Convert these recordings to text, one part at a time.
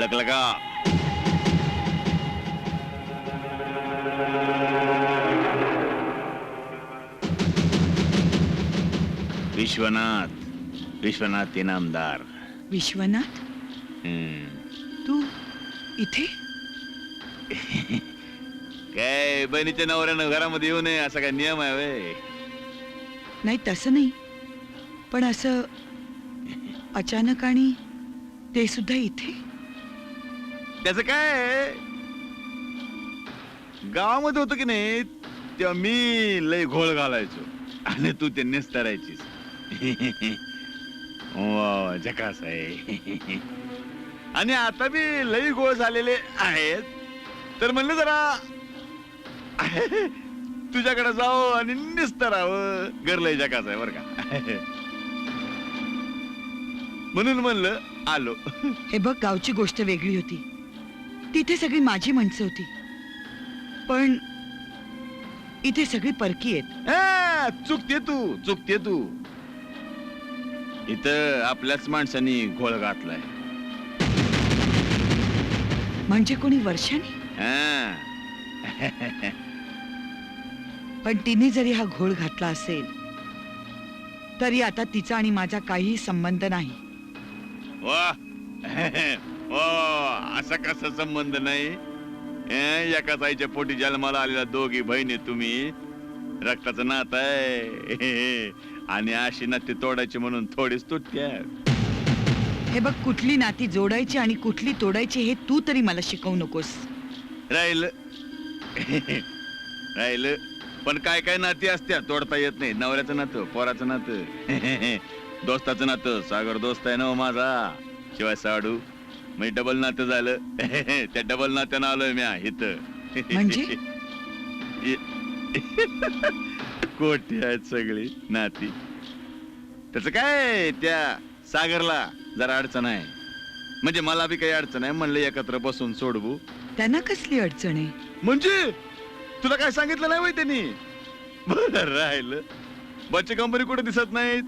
ओळखलं का विश्वनाथ विश्वनाथ इनामदार विश्वनाथ हम्म. तू इथे काय बहिणीच्या नवऱ्यानं घरामध्ये येऊ नये असा काय नियम आहे? नाही तसं नाही पण असं अचानक आणि ते सुद्धा इथे त्याचं काय गावामध्ये होतं की नाही तेव्हा मी लय घोळ घालायचो. आणि तू ते निस्तरायचीस. वा झकास आहे. आणि आता बी लई गोळ झालेले आहेत. तर म्हणलं जरा तुझ्याकडे जाओ आणि निस्तरावं. घर लय झकास आहे बरं का. म्हणून म्हणलं आलो. हे बघ गावची गोष्ट वेगळी होती. तिथे सगळी माझी माणसं होती. पण इथे सगळी परकी आहेत. हा, चुकते तू चुकते तू. इथं आपल्याच माणसानी घोळ घातलाय. म्हणजे कोणी वर्षाने? हा. पण तिने जरी हा घोळ घातला असेल तरी आता तिचा आणि माझा काहीही संबंध नाही. वा वा. असा कसा संबंध नाही? एकाच आईच्या पोटी जन्माला आलेल्या दोघी बहिणी तुम्ही. रक्ताचं नात आहे. आणि अशी नाती तोडायची म्हणून थोडीच तुटक्या हे बघ कुठली नाती जोडायची आणि कुठली तोडायची हे तू तरी मला शिकवू नकोस. राहिलं. राहिलं. पण काय काय नाती असत्या तोडता येत नाही. नवऱ्याचं नातं पोराचं नातं. दोस्ताचं नातं. सागर दोस्त आहे ना हो माझा. शिवाय साडू. म्हणजे डबल नातं झालं. त्या डबल नात्यानं आलोय म्या इथं. म्हणजे? कोटी आहेत सगळी नाती? त्याच काय त्या सागरला? जरा अडचण आहे. म्हणजे मला बी काही अडचण आहे म्हणलं एकत्र बसून सोडवू. त्यांना कसली अडचण आहे? म्हणजे? तुला काय सांगितलं नाही वय त्यांनी? बरं राहिलं. बच्चे कंपनी कुठे दिसत नाहीत?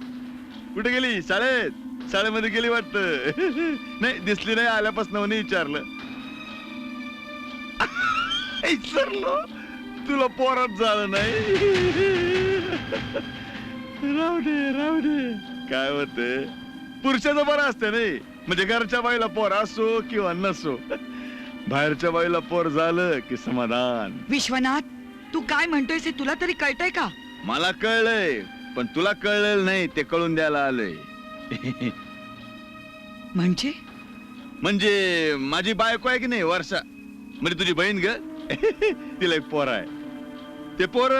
कुठे गेली? शाळेत? शाळेमध्ये गेली वाटत. नाही दिसली नाही आल्यापासून म्हणे विचारलं. विचारलो तुला पोरात झालं नाही. राहू दे राहू दे. काय होते पुरुषाचं बरं असतं नाही. म्हणजे घरच्या बाईला पोर असो किंवा नसो. बाहेरच्या बाईला पोर झालं की समाधान. विश्वनाथ तू काय म्हणतोयस हे तुला तरी कळतंय का? मला कळलंय पण तुला कळलेलं नाही ते कळून द्यायला आलंय. म्हणजे? म्हणजे माझी बायको आहे की नाही वर्षा? म्हणजे तुझी बहीण ग? तिला एक पोर आहे. ते पोर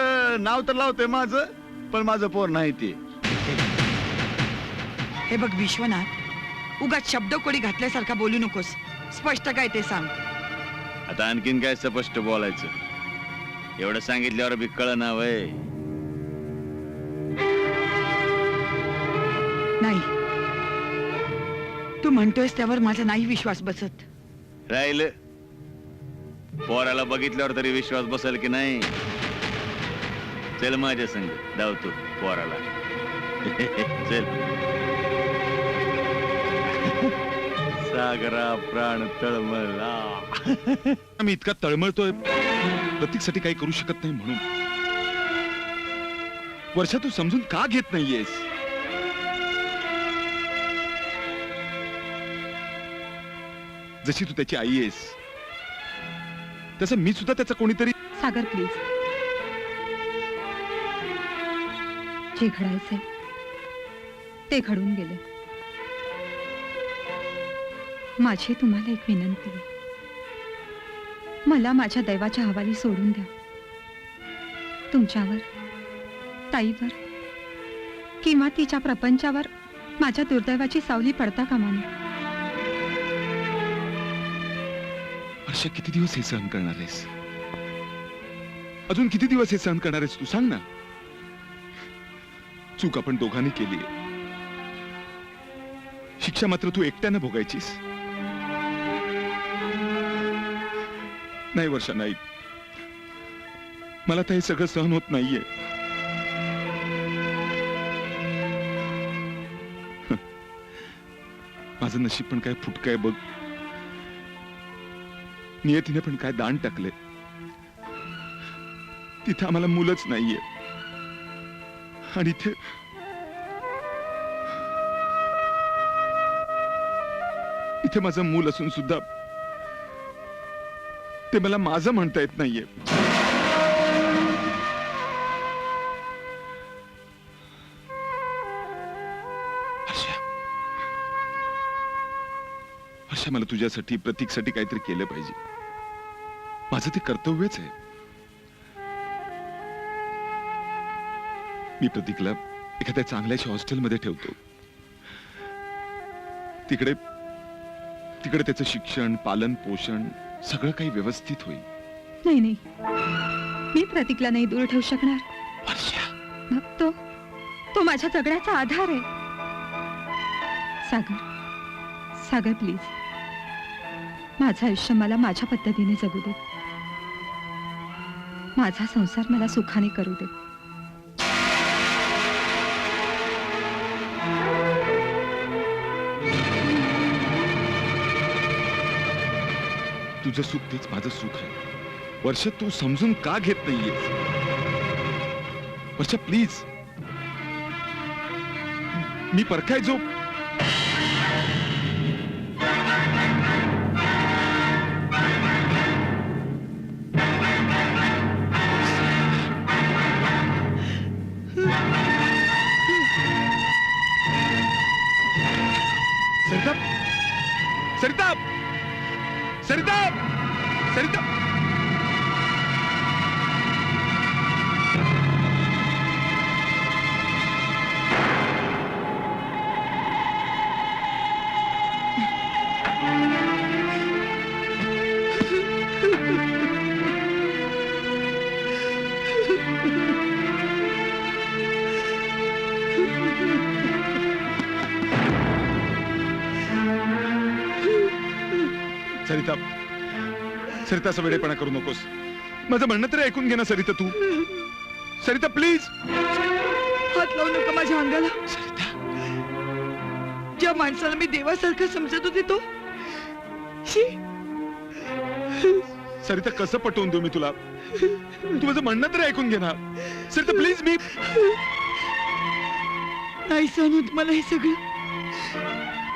नाव तर लावतंय माझं पण माझं पोर नाही ते. हे बघ. विश्वनाथ उगाच शब्द कोडी घातल्यासारखा बोलू नकोस. स्पष्ट काय ते सांग. आता आणखीन काय स्पष्ट बोलायचं? एवढं सांगितल्यावर बी कळ ना वय. नाही. तू म्हणतोयस त्यावर माझा नाही विश्वास बसत. राहिलं. पोराला बघितल्यावर तरी विश्वास बसेल की नाही? चल माझ्या संग धावतो पोराला. चल. सागरा प्राण तळमळला. मी इतका तळमळतोय. प्रतीकसाठी काही करू शकत नाही म्हणून. वर्षा तू समजून का घेत नाहीयेस? जशी तू त्याची आई आहेस. तसं मी सुद्धा त्याचं कोणीतरी सागर प्लीज जे घडायचे ते घडून गेले माझी तुम्हाला एक विनंती आहे. मला माझ्या दैवाच्या हवाली सोडून द्या. तुमच्यावर ताईवर किंवा तिच्या प्रपंचावर माझ्या दुर्दैवाची सावली पडता कामा नये. वर्षा किती दिवस हे सहन करणार आहेस? अजून किती दिवस हे सहन करणार आहेस तू सांग ना. चूक आपण दोघांनी केली शिक्षा मात्र तू एकट्यानं भोगायचीस. नाही वर्षा नाही. मला तर हे सगळं सहन होत नाहीये. माझं नशीब पण काय फुटकाय बघ. नियतीने पण काय दान टाकले? तिथे आम्हाला मुलंच नाहीये. आणि इथे इथे माझं मूल असून सुद्धा ते मला माझं म्हणता येत नाहीये. हर्षा मला तुझ्यासाठी प्रतीकसाठी काहीतरी केलं पाहिजे. माझं ते कर्तव्यच आहे. मी प्रतीकला एखाद्या चांगल्याच्या हॉस्टेलमध्ये ठेवतो. तिकडे तिकडे त्याचं शिक्षण पालन पोषण सगळं काही व्यवस्थित होईल. नाही नाही. मी प्रतीकला नाही दूर ठेवू शकणार. मग तो तो माझ्या जगण्याचा आधार आहे. सागर सागर प्लीज. माझं आयुष्य मला माझ्या पद्धतीने जगू दे. माझा संसार मला सुखाने करू दे. तुझं सुख तेच माझं सुख आहे. वर्ष तू समजून का घेत नाहीये वर्ष प्लीज मी परखाय जो सरिता सरिता असं वेडेपणा करू नकोस. माझं म्हणणं तरी ऐकून घे ना सरिता तू. सरिता प्लीज हात लावू नका माझ्या अंगाला. ज्या माणसाला मी देवासारखं समजत होते तो शी. सरिता कसं पटवून देऊ मी तुला? तू माझं म्हणणं तरी ऐकून घे ना. सरिता प्लीज मी नाही सहन होत मला हे सगळं.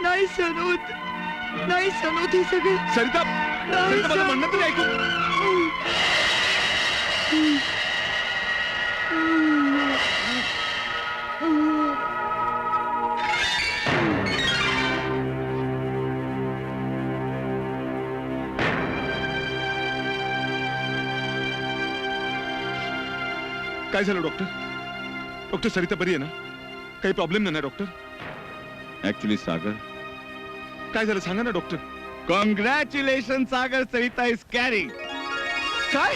नाही सहन होत. नाही सहन होत सगळं. सरिता सरिता माझं म्हणणं तरी ऐकून. काय झालं डॉक्टर डॉक्टर सरिता बरी आहे ना? काही प्रॉब्लेम नाही ना डॉक्टर ऍक्च्युली सागर काय झालं? सांगा ना doctor congratulation Sagar Sarita is carrying काय?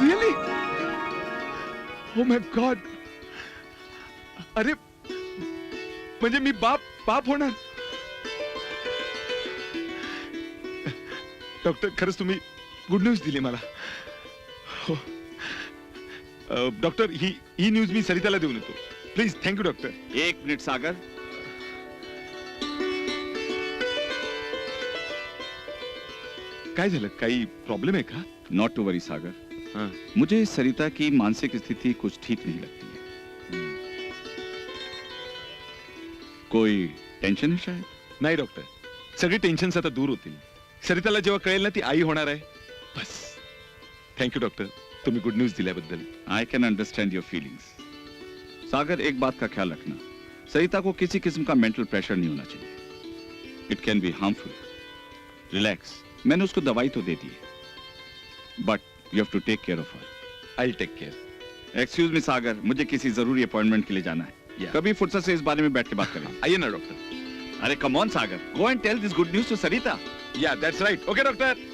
रिअली हो माय गॉड अरे म्हणजे मी बाप बाप होणार? डॉक्टर खरंच तुम्ही गुड न्यूज दिली मला. हो. अ, डॉक्टर ही ही न्यूज मी सरिताला देऊन येतो. प्लीज थँक्यू डॉक्टर एक मिनिट सागर. काय झालं काही प्रॉब्लेम आहे का नॉट टू वरी सागर। हाँ। मुझे सरिता की मानसिक स्थिति कुछ ठीक नहीं लगती है। कोई टेंशन है शायद? नाही डॉक्टर। सगळी टेन्शन आता दूर होतील सरिताला जेव्हा कळेल ना ती आई होणार आहे बस। Thank you doctor. तुम्ही गुड न्यूज़ दिल्याबद्दल। I can understand your feelings Sagar एक बात का ख्याल रखना। सरिता को किसी किस्म का मेंटल प्रेशर नहीं होना चाहिए। It can be harmful relax मैंने उसको दवाई तो दे दी है। But you have to take care of her I take care excuse me Sagar मुझे किसी ज़रूरी अपॉइंटमेंट के लिए जाना है। Yeah. कभी फुर्सत से इस बारे में बैठ के बात करें। आइए ना डॉक्टर अरे come on Sagar go and tell this good news to Sarita yeah that's right okay doctor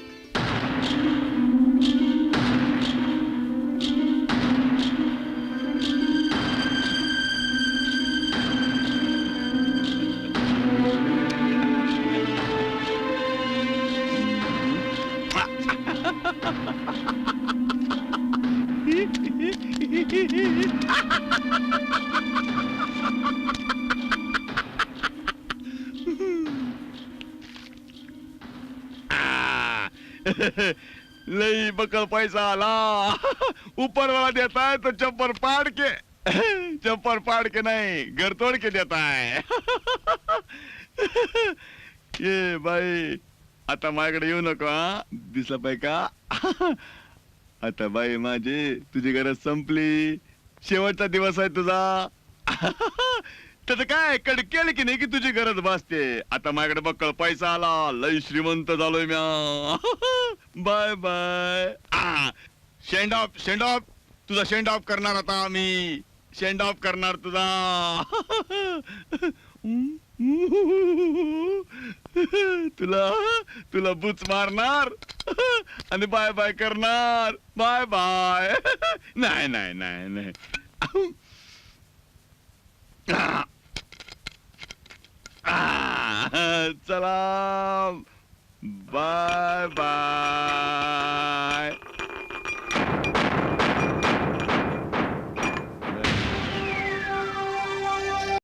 पकड बकल पैसा आला. ऊपर वाला देता है तो चप्पर पाड़ के चप्पर पाड़ के नहीं घर तोड़ के देता है ये बाई आता माझ्याकडे येऊ नको हा. दिसला पाहिजे का? आता बाई माझी तुझी गरज संपली. शेवटचा दिवस आहे तुझा. त्याचं काय कडकेल की नाही की तुझी गरज भासते? आता माझ्याकडे बक्कळ पैसा आला लय श्रीमंत झालोय म्या. Bye bye. Sand of sand of तुझा शेंड ऑफ करणार आता मी शेंड ऑफ करणार तुझा. तुला तुला बुच मारणार. आणि बाय बाय करणार. Bye bye. नाही नाही नाही नाही. चला. Bye bye.